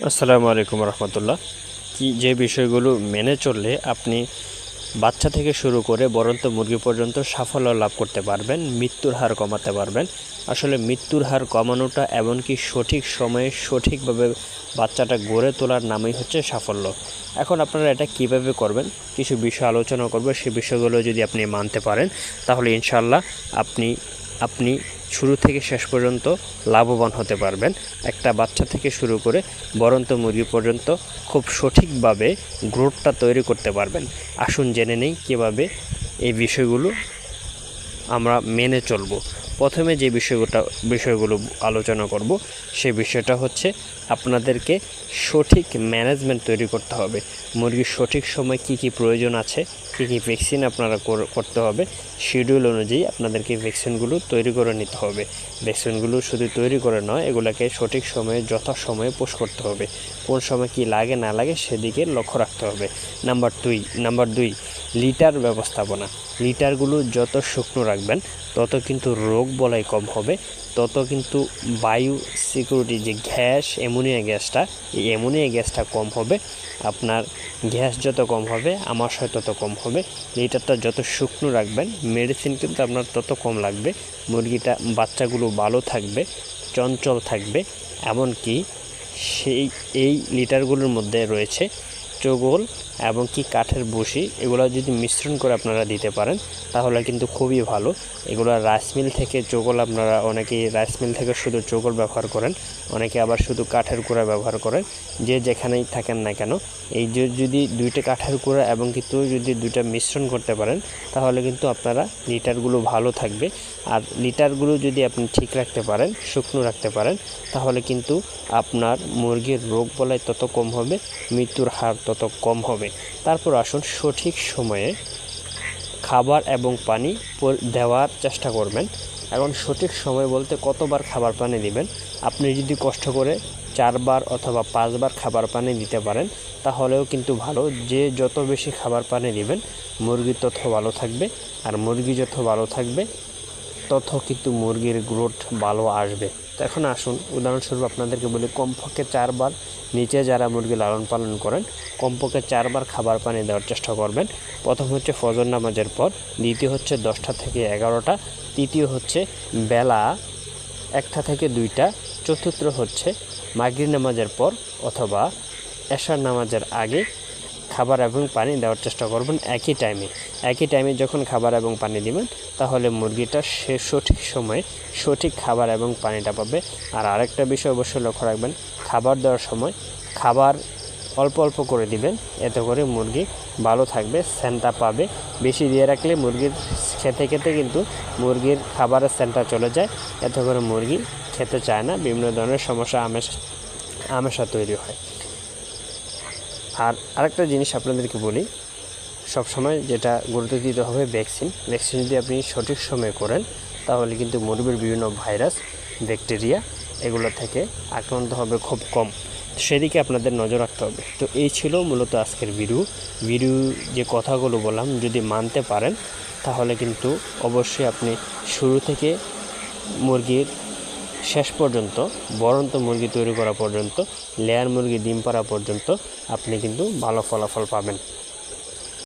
আসসালামু আলাইকুম রহমতুল্লাহ। কি যে বিষয়গুলো মেনে চললে আপনি বাচ্চা থেকে শুরু করে বরন্ত মুরগি পর্যন্ত সাফল্য লাভ করতে পারবেন, মৃত্যুর হার কমাতে পারবেন। আসলে মৃত্যুর হার কমানোটা এমনকি সঠিক সময়ে সঠিকভাবে বাচ্চাটা গড়ে তোলার নামই হচ্ছে সাফল্য। এখন আপনারা এটা কীভাবে করবেন? কিছু বিষয় আলোচনা করব, সে বিষয়গুলো যদি আপনি মানতে পারেন, তাহলে ইনশাল্লাহ আপনি আপনি শুরু থেকে শেষ পর্যন্ত লাভবান হতে পারবেন। একটা বাচ্চা থেকে শুরু করে বরন্ত মুরগি পর্যন্ত খুব সঠিকভাবে গ্রোথটা তৈরি করতে পারবেন। আসুন জেনে নেই কীভাবে এই বিষয়গুলো আমরা মেনে চলব। প্রথমে যে বিষয়গুলো বিষয়গুলো আলোচনা করব, সে বিষয়টা হচ্ছে আপনাদেরকে সঠিক ম্যানেজমেন্ট তৈরি করতে হবে। মুরগির সঠিক সময় কি কি প্রয়োজন আছে, কী কী ভ্যাকসিন আপনারা কর- করতে হবে শিডিউল অনুযায়ী আপনাদেরকে ভ্যাকসিনগুলো তৈরি করে নিতে হবে। ভ্যাকসিনগুলো শুধু তৈরি করে নয়, এগুলোকে সঠিক সময়ে, যথাসময়ে পোষ করতে হবে। কোন সময় কি লাগে না লাগে সেদিকে লক্ষ্য রাখতে হবে। নাম্বার দুই নাম্বার দুই লিটার ব্যবস্থাপনা। লিটারগুলো যত শুকনো রাখবেন, তত কিন্তু রোগ বলাই কম হবে। তত কিন্তু বায়ু সিকিউরিটি, যে গ্যাস, অ্যামোনিয়া গ্যাসটা, এই অ্যামোনিয়া গ্যাসটা কম হবে। আপনার গ্যাস যত কম হবে আমাশয় তত কম হবে। লিটারটা যত শুকনো রাখবেন, মেডিসিন কিন্তু আপনার তত কম লাগবে। মুরগিটা, বাচ্চাগুলো ভালো থাকবে, চঞ্চল থাকবে। এমনকি সেই, এই লিটারগুলোর মধ্যে রয়েছে চোগল এবং কি কাঠের বসি এগুলো যদি মিশ্রণ করে আপনারা দিতে পারেন, তাহলে কিন্তু খুবই ভালো। এগুলো রাইস মিল থেকে চোগল আপনারা অনেকেই, রাইস মিল থেকে শুধু চোগল ব্যবহার করেন, অনেকে আবার শুধু কাঠের কুড়া ব্যবহার করেন। যে যেখানেই থাকেন না কেন, এই যে যদি দুইটা কাঠের কুড়া এবং কিন্তু যদি দুইটা মিশ্রণ করতে পারেন, তাহলে কিন্তু আপনারা লিটারগুলো ভালো থাকবে। আর লিটারগুলো যদি আপনি ঠিক রাখতে পারেন, শুকনো রাখতে পারেন, তাহলে কিন্তু আপনার মুরগির রোগ বলাই তত কম হবে, মৃত্যুর হার তত কম হবে। তারপর আসুন সঠিক সময়ে খাবার এবং পানি দেওয়ার চেষ্টা করবেন। এখন সঠিক সময় বলতে কতবার খাবার পানি দিবেন? আপনি যদি কষ্ট করে চারবার অথবা পাঁচবার খাবার পানি দিতে পারেন, তাহলেও কিন্তু ভালো। যে যত বেশি খাবার পানি দিবেন, মুরগি তত ভালো থাকবে। আর মুরগি যত ভালো থাকবে, তত কিন্তু মুরগির গ্রোথ ভালো আসবে। তো এখন আসুন, উদাহরণস্বরূপ আপনাদেরকে বলি, কমপক্ষে চারবার নিচে যারা মুরগি লালন পালন করেন, কমপক্ষে চারবার খাবার পানি দেওয়ার চেষ্টা করবেন। প্রথম হচ্ছে ফজর নামাজের পর, দ্বিতীয় হচ্ছে দশটা থেকে এগারোটা, তৃতীয় হচ্ছে বেলা একটা থেকে দুইটা, চতুর্থ হচ্ছে মাগরিব নামাজের পর অথবা এশার নামাজের আগে খাবার এবং পানি দেওয়ার চেষ্টা করবেন একই টাইমে একই টাইমে যখন খাবার এবং পানি দিবেন, তাহলে মুরগিটা সে সঠিক সময়ে সঠিক খাবার এবং পানিটা পাবে। আর আরেকটা বিষয় অবশ্যই লক্ষ্য রাখবেন, খাবার দেওয়ার সময় খাবার অল্প অল্প করে দিবেন, এতে করে মুরগি ভালো থাকবে স্যানটা পাবে। বেশি দিয়ে রাখলে মুরগির খেতে খেতে কিন্তু মুরগির খাবারের স্যানটা চলে যায়। এতে করে মুরগি খেতে চায় না, বিভিন্ন ধরনের সমস্যা, আমেশ, আমেশা তৈরি হয়। আর আরেকটা জিনিস আপনাদেরকে বলি, সবসময় যেটা গুরুত্ব দিতে হবে ভ্যাকসিন। ভ্যাকসিন যদি আপনি সঠিক সময়ে করেন, তাহলে কিন্তু মুরগির বিভিন্ন ভাইরাস, ব্যাকটেরিয়া এগুলো থেকে আক্রান্ত হবে খুব কম। সেদিকে আপনাদের নজর রাখতে হবে। তো এই ছিল মূলত আজকের ভিডিও। ভিডিও যে কথাগুলো বললাম, যদি মানতে পারেন, তাহলে কিন্তু অবশ্যই আপনি শুরু থেকে মুরগির শেষ পর্যন্ত, বরন্ত মুরগি তৈরি করা পর্যন্ত, লেয়ার মুরগি, ডিম পাড়া পর্যন্ত আপনি কিন্তু ভালো ফলাফল পাবেন।